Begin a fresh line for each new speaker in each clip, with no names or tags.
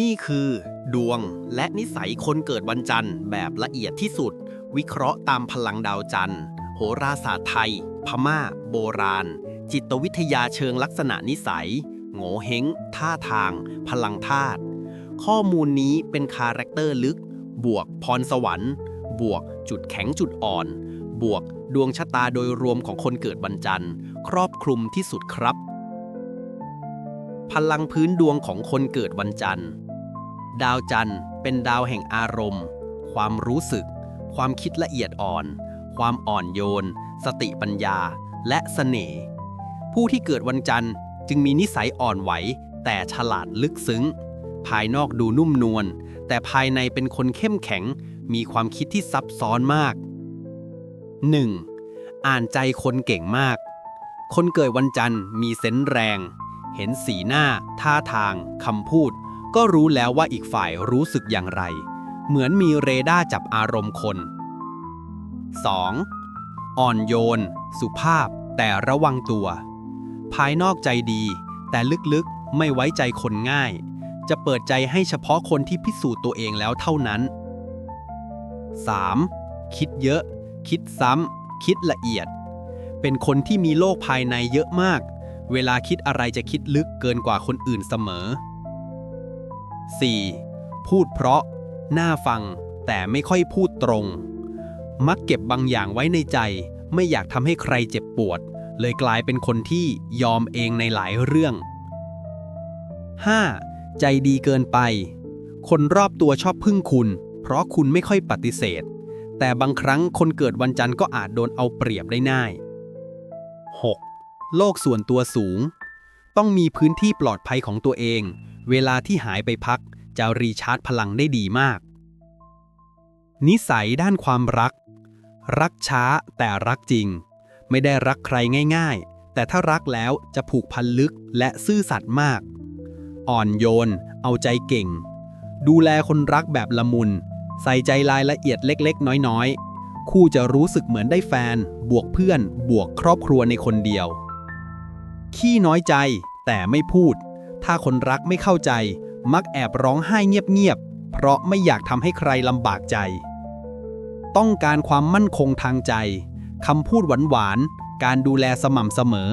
นี่คือ ดวงและนิสัยคนเกิดวันจันทร์แบบละเอียดที่สุด วิเคราะห์ตามพลังดาวจันทร์ โหราศาสตร์ไทย พม่า โบราณ จิตวิทยาเชิงลักษณะนิสัย โง่เฮงท่าทาง พลังธาตุข้อมูลนี้เป็นคาแรคเตอร์ลึก บวกพรสวรรค์ บวกจุดแข็งจุดอ่อน บวกดวงชะตาโดยรวมของคนเกิดวันจันทร์ ครอบคลุมที่สุดครับ พลังพื้นดวงของคนเกิดวันจันทร์ ดาวจันทร์ เป็นดาวแห่งอารมณ์ ความรู้สึก ความคิดละเอียดอ่อน ความอ่อนโยน สติปัญญา และเสน่ห์ ผู้ที่เกิดวันจันทร์จึงมีนิสัยอ่อนไหว แต่ฉลาดลึกซึ้ง ภายนอกดูนุ่มนวล แต่ภายในเป็นคนเข้มแข็ง มีความคิดที่ซับซ้อนมาก 1. อ่านใจคนเก่งมาก คนเกิดวันจันทร์มีเซนส์แรง เห็นสีหน้า ท่าทาง คำพูด ก็รู้แล้วว่าอีกฝ่ายรู้สึกอย่างไร เหมือนมีเรดาร์จับอารมณ์คน 2. อ่อนโยน สุภาพ แต่ระวังตัว ภายนอกใจดี แต่ลึกๆไม่ไว้ใจคนง่าย จะเปิดใจให้เฉพาะคนที่พิสูจน์ตัวเองแล้วเท่านั้น 3. คิดเยอะ คิดซ้ำ คิดละเอียด เป็นคนที่มีโลกภายในเยอะมาก เวลาคิดอะไรจะคิดลึกเกินกว่าคนอื่นเสมอ 4. พูดเพราะ น่าฟัง แต่ไม่ค่อยพูดตรง มักเก็บบางอย่างไว้ในใจ ไม่อยากทำให้ใครเจ็บปวด เลยกลายเป็นคนที่ยอมเองในหลายเรื่อง 5. ใจดีเกินไป คนรอบตัวชอบพึ่งคุณ เพราะคุณไม่ค่อยปฏิเสธ แต่บางครั้งคนเกิดวันจันทร์ก็อาจโดนเอาเปรียบได้ง่าย 6. โลกส่วนตัวสูง ต้องมีพื้นที่ปลอดภัยของตัวเอง เวลาที่หายไปพักจะรีชาร์จพลังได้ดีมาก นิสัยด้านความรัก รักช้าแต่รักจริง ไม่ได้รักใครง่ายๆ แต่ถ้ารักแล้วจะผูกพันลึกและซื่อสัตย์มาก อ่อนโยน เอาใจเก่ง ดูแลคนรักแบบละมุน ใส่ใจรายละเอียดเล็กๆ น้อยๆ คู่จะรู้สึกเหมือนได้แฟน บวกเพื่อน บวกครอบครัวในคนเดียว ขี้น้อยใจแต่ไม่พูด ถ้าคนรักไม่เข้าใจ มักแอบร้องไห้เงียบๆ เพราะไม่อยากทำให้ใครลำบากใจ ต้องการความมั่นคงทางใจ คำพูดหวานๆ การดูแลสม่ำเสมอ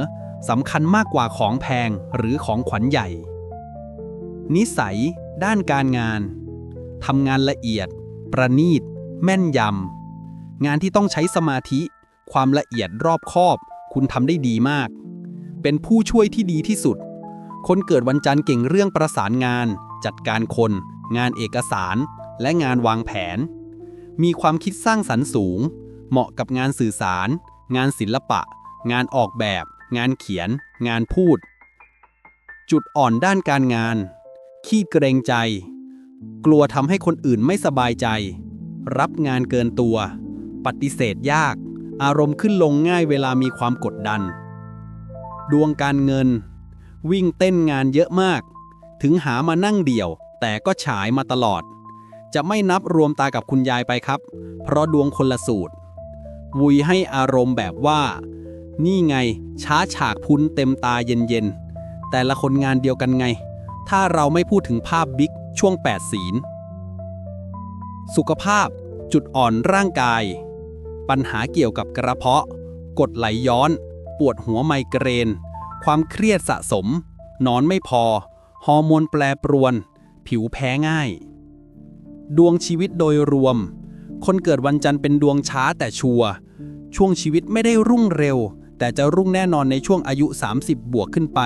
สำคัญมากกว่าของแพงหรือของขวัญใหญ่ นิสัย ด้านการงานทำงานละเอียด ประณีต แม่นยำ งานที่ต้องใช้สมาธิ ความละเอียดรอบคอบ คุณทำได้ดีมาก เป็นผู้ช่วยที่ดีที่สุด คนเกิดวันจันทร์เก่งเรื่องประสานงาน จัดการคน งานเอกสาร และงานวางแผน มีความคิดสร้างสรรค์สูง เหมาะกับงานสื่อสาร งานศิลปะ งานออกแบบ งานเขียน งานพูด จุดอ่อนด้านการงาน ขี้เกรงใจ กลัวทำให้คนอื่นไม่สบายใจ รับงานเกินตัว ปฏิเสธยาก อารมณ์ขึ้นลงง่ายเวลามีความกดดัน ดวงการเงิน วิ่งเต้นงานเยอะมาก ถึงหามานั่งเดี่ยว แต่ก็ฉายมาตลอด จะไม่นับรวมตากับคุณยายไปครับ เพราะดวงคนละสูตร วุยให้อารมณ์แบบว่า นี่ไงช้าฉากพุ้นเต็มตาเย็นๆ แต่ละคนงานเดียวกันไง ถ้าเราไม่พูดถึงภาพบิ๊กช่วง 8 ศีล สุขภาพ จุดอ่อนร่างกาย ปัญหาเกี่ยวกับกระเพาะ กดไหลย้อน ปวดหัวไมเกรน ความเครียดสะสม นอนไม่พอ ฮอร์โมนแปรปรวน ผิวแพ้ง่าย ดวงชีวิตโดยรวม คนเกิดวันจันทร์เป็นดวงช้าแต่ชัวร์ช่วงชีวิตไม่ได้รุ่งเร็ว แต่จะรุ่งแน่นอนในช่วงอายุ 30 บวกขึ้นไป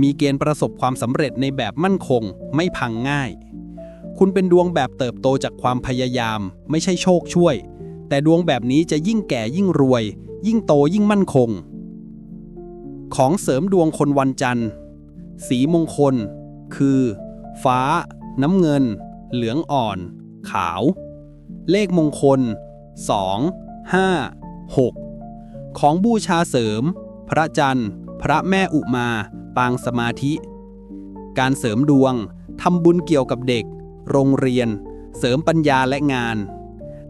มีเกณฑ์ประสบความสำเร็จในแบบมั่นคง ไม่พังง่าย คุณเป็นดวงแบบเติบโตจากความพยายาม ไม่ใช่โชคช่วย แต่ดวงแบบนี้จะยิ่งแก่ยิ่งรวย ยิ่งโตยิ่งมั่นคง ของเสริมดวงคนวันจันทร์ สีมงคล คือ ฟ้า น้ำเงิน เหลืองอ่อน ขาว เลขมงคล 2 5 6 ของบูชาเสริม พระจันทร์ พระแม่อุมา ปางสมาธิ การเสริมดวงทำบุญเกี่ยวกับเด็ก โรงเรียน เสริมปัญญาและงาน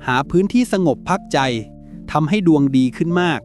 หาพื้นที่สงบพักใจทำให้ดวงดีขึ้นมาก